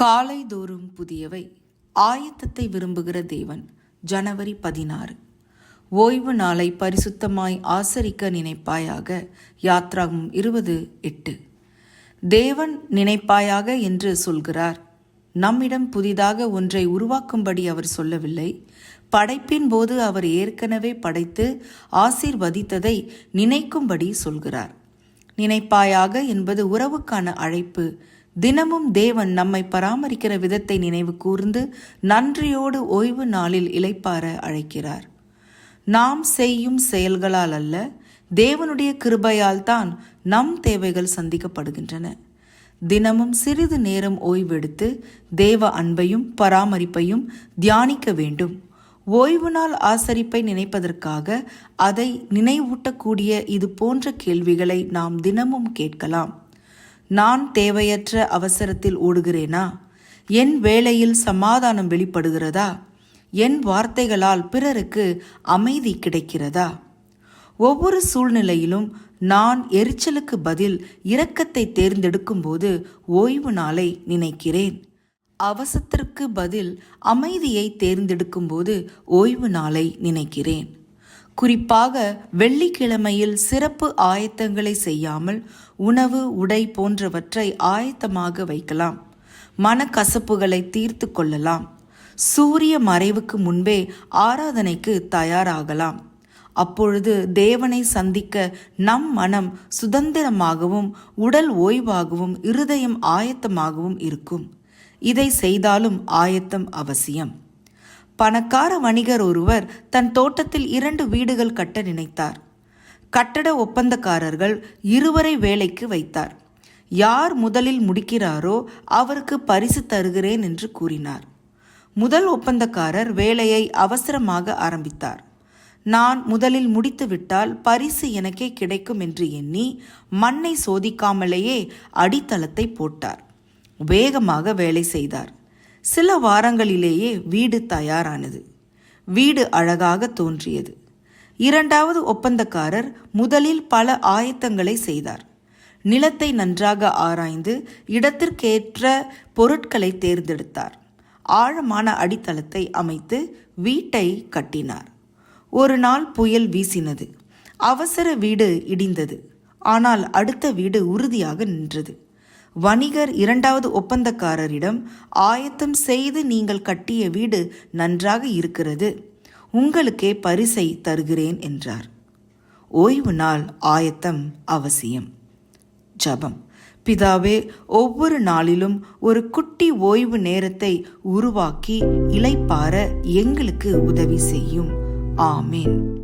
காலைதோறும் புதியவை. ஆயத்தத்தை விரும்புகிற தேவன் ஜனவரி பதினாறு. ஓய்வு நாளை பரிசுத்தமாய் ஆசரிக்க நினைப்பாயாக யாத்ராகும் இருபது எட்டு. தேவன் நினைப்பாயாக என்று சொல்கிறார். நம்மிடம் புதிதாக ஒன்றை உருவாக்கும்படி அவர் சொல்லவில்லை. படைப்பின் போது அவர் ஏற்கனவே படைத்து ஆசீர்வதித்ததை நினைக்கும்படி சொல்கிறார். நினைப்பாயாக என்பது உறவுக்கான அழைப்பு தினமும் தேவன் நம்மை பராமரிக்கிற விதத்தை நினைவு கூர்ந்து நன்றியோடு ஓய்வு நாளில் இளைப்பார அழைக்கிறார். நாம் செய்யும் செயல்களால் அல்ல தேவனுடைய கிருபையால் தான் நம் தேவைகள் சந்திக்கப்படுகின்றன. தினமும் சிறிது நேரம் ஓய்வெடுத்து தேவ அன்பையும் பராமரிப்பையும் தியானிக்க வேண்டும். ஓய்வு நாள் ஆசரிப்பை நினைப்பதற்காக அதை நினைவூட்டக்கூடிய இது போன்ற கேள்விகளை நாம் தினமும் கேட்கலாம். நான் தேவையற்ற அவசரத்தில் ஓடுகிறேனா? என் வேலையில் சமாதானம் வெளிப்படுகிறதா? என் வார்த்தைகளால் பிறருக்கு அமைதி கிடைக்கிறதா? ஒவ்வொரு சூழ்நிலையிலும் நான் எரிச்சலுக்கு பதில் இரக்கத்தை தேர்ந்தெடுக்கும்போது ஓய்வு நாளை நினைக்கிறேன். அவசத்திற்கு பதில் அமைதியை தேர்ந்தெடுக்கும்போது ஓய்வு நாளை நினைக்கிறேன். குறிப்பாக வெள்ளிக்கிழமையில் சிறப்பு ஆயத்தங்களை செய்யாமல் உணவு உடை போன்றவற்றை ஆயத்தமாக வைக்கலாம். மனக்கசப்புகளை தீர்த்து கொள்ளலாம். சூரிய மறைவுக்கு முன்பே ஆராதனைக்கு தயாராகலாம். அப்பொழுது தேவனை சந்திக்க நம் மனம் சுதந்திரமாகவும் உடல் ஓய்வாகவும் இருதயம் ஆயத்தமாகவும் இருக்கும். இதை செய்தாலும் ஆயத்தம் அவசியம். பணக்கார வணிகர் ஒருவர் தன் தோட்டத்தில் இரண்டு வீடுகள் கட்ட நினைத்தார். கட்டட ஒப்பந்தக்காரர்கள் இருவரை வேலைக்கு வைத்தார். யார் முதலில் முடிக்கிறாரோ அவருக்கு பரிசு தருகிறேன் என்று கூறினார். முதல் ஒப்பந்தக்காரர் வேலையை அவசரமாக ஆரம்பித்தார். நான் முதலில் முடித்துவிட்டால் பரிசு எனக்கே கிடைக்கும் என்று எண்ணி மண்ணை சோதிக்காமலேயே அடித்தளத்தை போட்டார். வேகமாக வேலை செய்தார். சில வாரங்களிலேயே வீடு தயாரானது. வீடு அழகாக தோன்றியது. இரண்டாவது ஒப்பந்தக்காரர் முதலில் பல ஆயத்தங்களை செய்தார். நிலத்தை நன்றாக ஆராய்ந்து இடத்திற்கேற்ற பொருட்களை தேர்ந்தெடுத்தார். ஆழமான அடித்தளத்தை அமைத்து வீட்டை கட்டினார். ஒரு நாள் புயல் வீசினது. அவசர வீடு இடிந்தது. ஆனால் அடுத்த வீடு உறுதியாக நின்றது. வணிகர் இரண்டாவது ஒப்பந்தக்காரரிடம் ஆயத்தம் செய்து நீங்கள் கட்டிய வீடு நன்றாக இருக்கிறது. உங்களுக்கே பரிசை தருகிறேன் என்றார். ஓய்வு நாள் ஆயத்தம் அவசியம். ஜபம். பிதாவே ஒவ்வொரு நாளிலும் ஒரு குட்டி ஓய்வு நேரத்தை உருவாக்கி இலைப்பார எங்களுக்கு உதவி செய்யும். ஆமேன்.